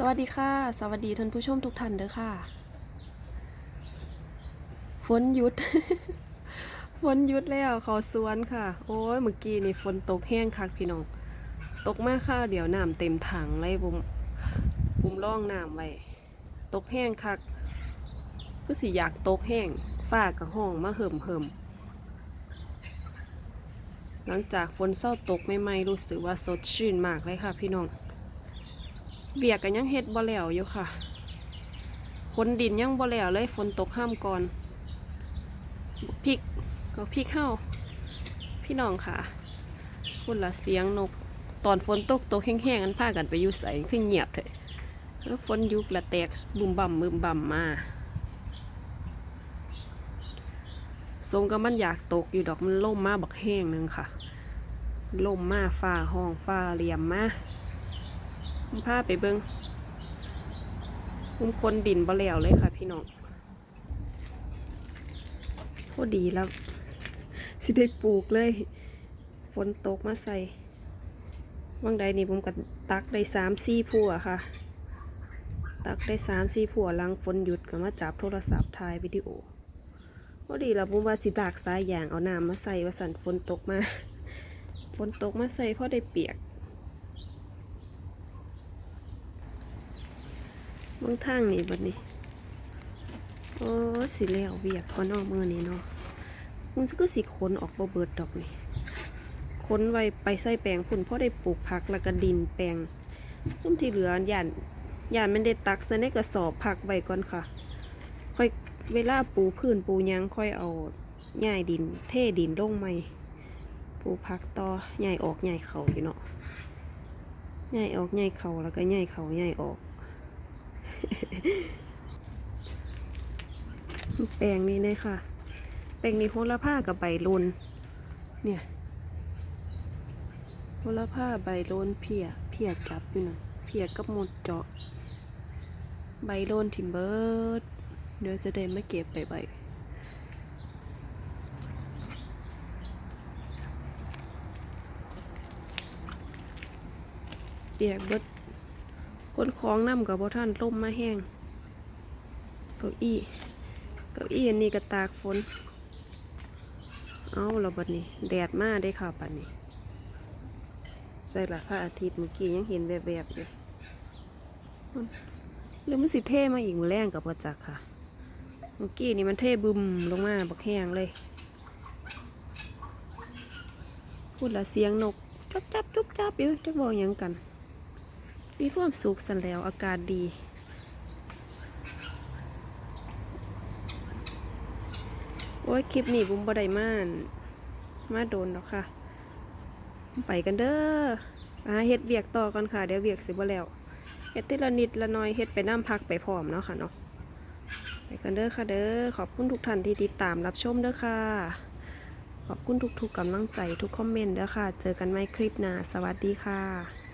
สวัสดีค่ะ สวัสดีท่านผู้ชมทุกท่านเด้อค่ะ ฝนหยุด ฝนหยุดแล้วเขาสวนค่ะ โอ้ยเมื่อกี้นี่ฝนตกแห้งคักพี่น้อง ตกมากค่ะ เดี๋ยวน้ำเต็มถังเลยบุมบุมล่องน้ำไว้ ตกแห้งคักก็สิอยากตกแห้งฝ้ากับห้องมาเหิมเหิมหลังจากฝนเศร้าตกใหม่ๆรู้สึกว่าสดชื่นมากเลยค่ะพี่น้อง เบียกกันยังเฮ็ดบ่แล้วอยู่ค่ะคนดินยังบ่แล้วเลยฝนตกห้ามก่อนพริกก็พริกเข้าพี่น้องค่ะคุณละเสียงนกตอนฝนตกตกแห้งๆกันพากันไปอยู่ใส่ขึ้นเงียบเลยแล้วฝนยุกละแตกบุมบ่ำมึมบ่ำมาทรงก็มันอยากตกอยู่ดอกมันล่มมาบักแห้งนึงค่ะล่มมาฟ้าห้องฟ้าเหลี่ยมมา พาไปเบิงผมคนดินบ่แล้วเลยค่ะ พี่น้องโคตรดีแล้ว สิได้ปลูกเลย ฝนตกมาใส่วังใดนี่ผมก็ตักได้สามสี่ผัวค่ะ ตักได้สามสี่ผัวลังฝนหยุดก็มาจับโทรศัพท์ถ่ายวิดีโอพอดีแล้วผมว่าสิตากสายยางเอาน้ำมาใส่ว่าสันฝนตกมาฝนตกมาใส่เพราะได้เปียก บางทางนี่บัดนี้ โอ้สิแล้วเวียกพอนอกมือนี่เนาะมันก็สิขนออกบ่เบิดดอกนี่ขนไว้ไปใส่แปลงพุ่นเพราะได้ปลูกผักแล้วก็ดินแปลงซุ่มที่เหลือย่านย่านมันได้ตักใส่ในกระสอบผักไว้ก่อนค่ะ ค่อยเวลาปูพื้นปูยังค่อยเอาหญ้ายดิน เท่ดินลงใหม่ปูผักต่อหญ้ายออกหญ้ายเขาอยู่เนาะหญ้ายออกหญ้ายเขาแล้วก็หญ้ายเขาหญ้ายออก แปลงนี้เลยค่ะ แปลงนี้โหระพากับใบลนเนี่ยโหระพาใบลนเพียเพียจับอยู่นั่นเพียกับหมดเจาะ ใบลนทิมเบิร์ดเดี๋ยวจะได้มาเก็บใบใบเปียกเบิด คนคล้องน้ำกับบ่ท่านล่มมาแห้งเก้าอี้เก้าอี้อันนี้ก็ตากฝน เอาเราบัดนี้ แดดมาได้ค่ะปัดนี้ใส่ละพระอาทิตย์เมื่อกี้ยังเห็นแบบแบบๆอยู่หรือมันสิเท่มาอีกมือแรงกับประจักค่ะ เมื่อกี้นี่มันเท่บึมลงมาบักแห้งเลย พูดละเสียงนกจับจับจุบจับอยู่จะบอกยังกัน มีความสุขสันแล้วอากาศดีโอ้ยคลิปนี้บุ้มบ่ได้มานมาโดนแล้วค่ะ ไปกันเด้ออาเฮ็ดเวียกต่อก่อนค่ะ เดี๋ยวเวียกสิบ่แล้วเฮ็ดทีละนิดละน้อยเฮ็ดไปน้ำพักไปพร้อมเนาะค่ะเนาะไปกันเด้อค่ะเด้อขอบคุณทุกท่านที่ติดตามรับชมเด้อค่ะ ขอบคุณทุกๆกำลังใจทุกคอมเมนต์เด้อค่ะ เจอกันใหม่คลิปหน้าสวัสดีค่ะ